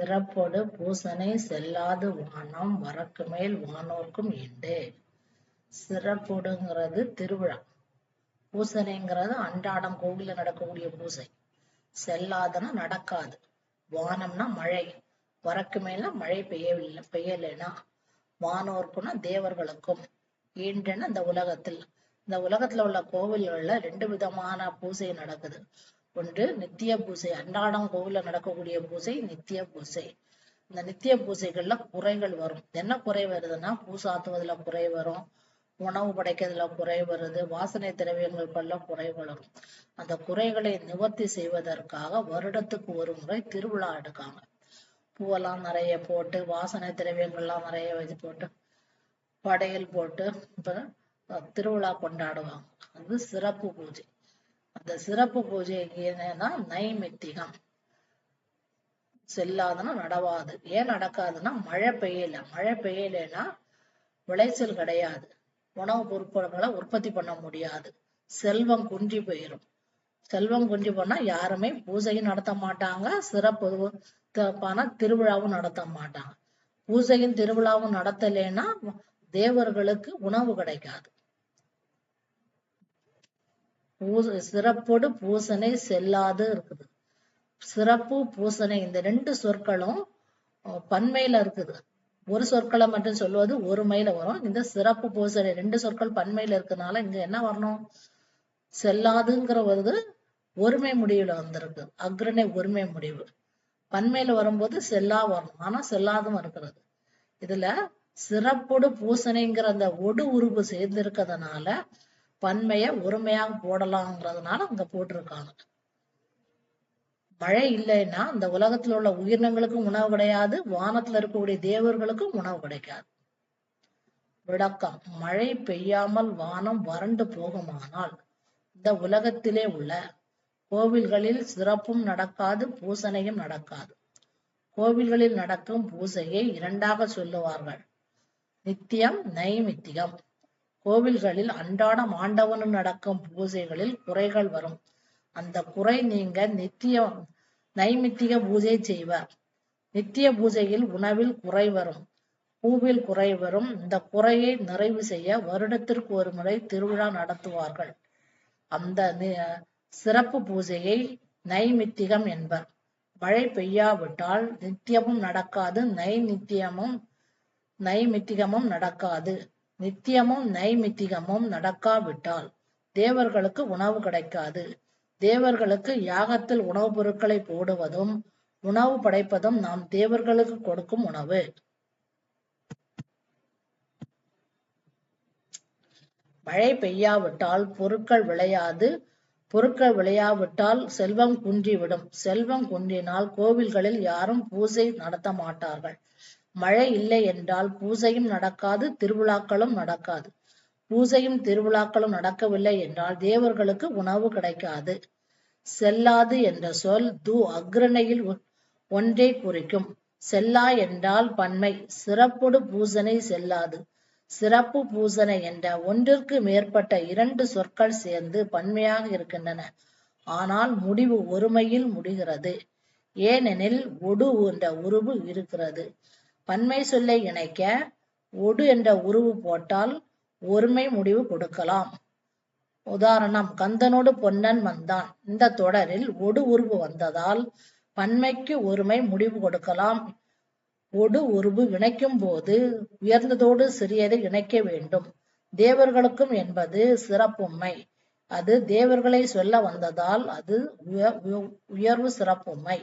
சிறப்பொடு பூசனை செல்லாது வானம் வரக்கு மேல் வானோர்க்கும் எண்டு சிறப்புடுங்கிறது திருவிழா. பூசனைங்கிறது அன்றாடம் கோவில்ல நடக்கக்கூடிய பூசை. செல்லாதுன்னா நடக்காது. வானம்னா மழை. வரக்கு மேல மழை பெய்யவில்லை பெய்யலைன்னா வானோர்க்குன்னா தேவர்களுக்கும். ஈண்டுன்னு இந்த உலகத்தில்? இந்த உலகத்துல உள்ள கோவில்கள்ல ரெண்டு விதமான பூசை நடக்குது. ஒன்று நித்திய பூசை அன்றாடம் கோவில நடக்கக்கூடிய பூசை நித்திய பூசை இந்த நித்திய பூசைகள்ல குறைகள் வரும். என்ன குறை வருதுன்னா பூசாத்துவதுல குறை வரும் உணவு படைக்கிறதுல குறை வருது வாசனை திரவியங்கள் பல்ல குறை வரும். அந்த குறைகளை நிவர்த்தி செய்வதற்காக வருடத்துக்கு ஒரு முறை திருவிழா எடுக்காங்க. பூவெல்லாம் நிறைய போட்டு வாசனை திரவியங்கள்லாம் நிறைய வச்சு போட்டு படையல் போட்டு இப்ப திருவிழா கொண்டாடுவாங்க. அது சிறப்பு பூஜை. அந்த சிறப்பு பூஜைக்கு என்னன்னா நைமித்திகம். செல்லாதுன்னா நடவாது. ஏன் நடக்காதுன்னா மழை பெய்யல. மழை பெய்யலைன்னா விளைச்சல் கிடையாது. உணவு பொருட்களை உற்பத்தி பண்ண முடியாது. செல்வம் குன்றி போயிடும் செல்வம் குன்றி போனா யாருமே பூஜையும் நடத்த மாட்டாங்க. சிறப்பு திருவிழாவும் நடத்த மாட்டாங்க. பூஜையும் திருவிழாவும் நடத்தலைன்னா தேவர்களுக்கு உணவு கிடைக்காது. பூச சிறப்போடு பூசனை செல்லாது இருக்குது. சிறப்பு பூசனை இந்த ரெண்டு சொற்களும் பன்மையில இருக்குது. ஒரு சொற்களை மட்டும் சொல்லுவது ஒருமையில வரும். இந்த சிறப்பு பூசனை ரெண்டு சொற்கள் பன்மையில இருக்கனால இங்க என்ன வரணும்? செல்லாதுங்கிற வருது ஒருமை முடிவுல வந்திருக்கு. அக்ரணை ஒருமை முடிவு. பன்மையில வரும்போது செல்லா வரணும். ஆனா செல்லாதும் இருக்கிறது. இதுல சிறப்போடு பூசணைங்கிற அந்த ஒடு உருவு சேர்ந்திருக்கிறதுனால பன்மைய ஒருமையாக போடலாங்கிறதுனால அங்க போட்டிருக்காங்க. மழை இல்லைன்னா இந்த உலகத்துல உள்ள உயிரினங்களுக்கும் உணவு கிடையாது வானத்துல இருக்கக்கூடிய தேவர்களுக்கும் உணவு கிடைக்காது. விளக்கம் மழை பெய்யாமல் வானம் வறண்டு போகுமானால் இந்த உலகத்திலே உள்ள கோவில்களில் சிறப்பும் நடக்காது பூசனையும் நடக்காது. கோவில்களில் நடக்கும் பூசையை இரண்டாக சொல்லுவார்கள். நித்தியம் நைமித்தியம். கோவில்களில் அன்றாடம் ஆண்டவனும் நடக்கும் பூஜைகளில் குறைகள் வரும். அந்த குறை நீங்க நித்திய நைமித்திக பூஜை செய்வர். நித்திய பூஜையில் உணவில் குறை வரும். பூவில் குறை வரும். இந்த குறையை நிறைவு செய்ய வருடத்திற்கு ஒரு முறை திருவிழா நடத்துவார்கள். அந்த நி- சிறப்பு பூஜையை நைமித்திகம் என்பர். மழை பெய்யாவிட்டால் நித்தியமும் நடக்காது. நைநித்தியமும் நைமித்திகமும் நடக்காது. நித்தியமும் நைமித்திகமும் நடக்காவிட்டால் தேவர்களுக்கு உணவு கிடைக்காது. தேவர்களுக்கு யாகத்தில் உணவுப் பொருட்களை போடுவதும் உணவு படைப்பதும் நாம் தேவர்களுக்கு கொடுக்கும் உணவு. மழை பெய்யாவிட்டால் பொருட்கள் விளையாது. பொருட்கள் விளையாவிட்டால் செல்வம் குன்றிவிடும். செல்வம் குன்றினால் கோவில்களில் யாரும் பூஜை நடத்த மாட்டார்கள். மழை இல்லை என்றால் பூஜையும் நடக்காது திருவிழாக்களும் நடக்காது. பூஜையும் திருவிழாக்களும் நடக்கவில்லை என்றால் தேவர்களுக்கு உணவு கிடைக்காது. செல்லாது என்ற சொல் து அக்ரணையில் ஒன்றை குறிக்கும். செல்லா என்றால் பன்மை சிறப்பொடு பூசனை செல்லாது. சிறப்பு பூசனை என்ற ஒன்றிற்கு மேற்பட்ட இரண்டு சொற்கள் சேர்ந்து பன்மையாக இருக்கின்றன. ஆனால் முடிவு ஒருமையில் முடிகிறது. ஏனெனில் ஒடு என்ற உருவு இருக்கிறது. பன்மை சொல்லை இணைக்க ஒடு என்ற உருவு போட்டால் ஒருமை முடிவு கொடுக்கலாம். உதாரணம் கந்தனோடு பொன்னன் வந்தான். இந்த தொடரில் ஒடு உருவு வந்ததால் பன்மைக்கு ஒருமை முடிவு கொடுக்கலாம். ஒடு உருவு இணைக்கும் போது உயர்ந்ததோடு சிறியதை இணைக்க வேண்டும். தேவர்களுக்கும் என்பது சிறப்புமை. அது தேவர்களை சொல்ல வந்ததால் அது உயர்வு சிறப்புமை.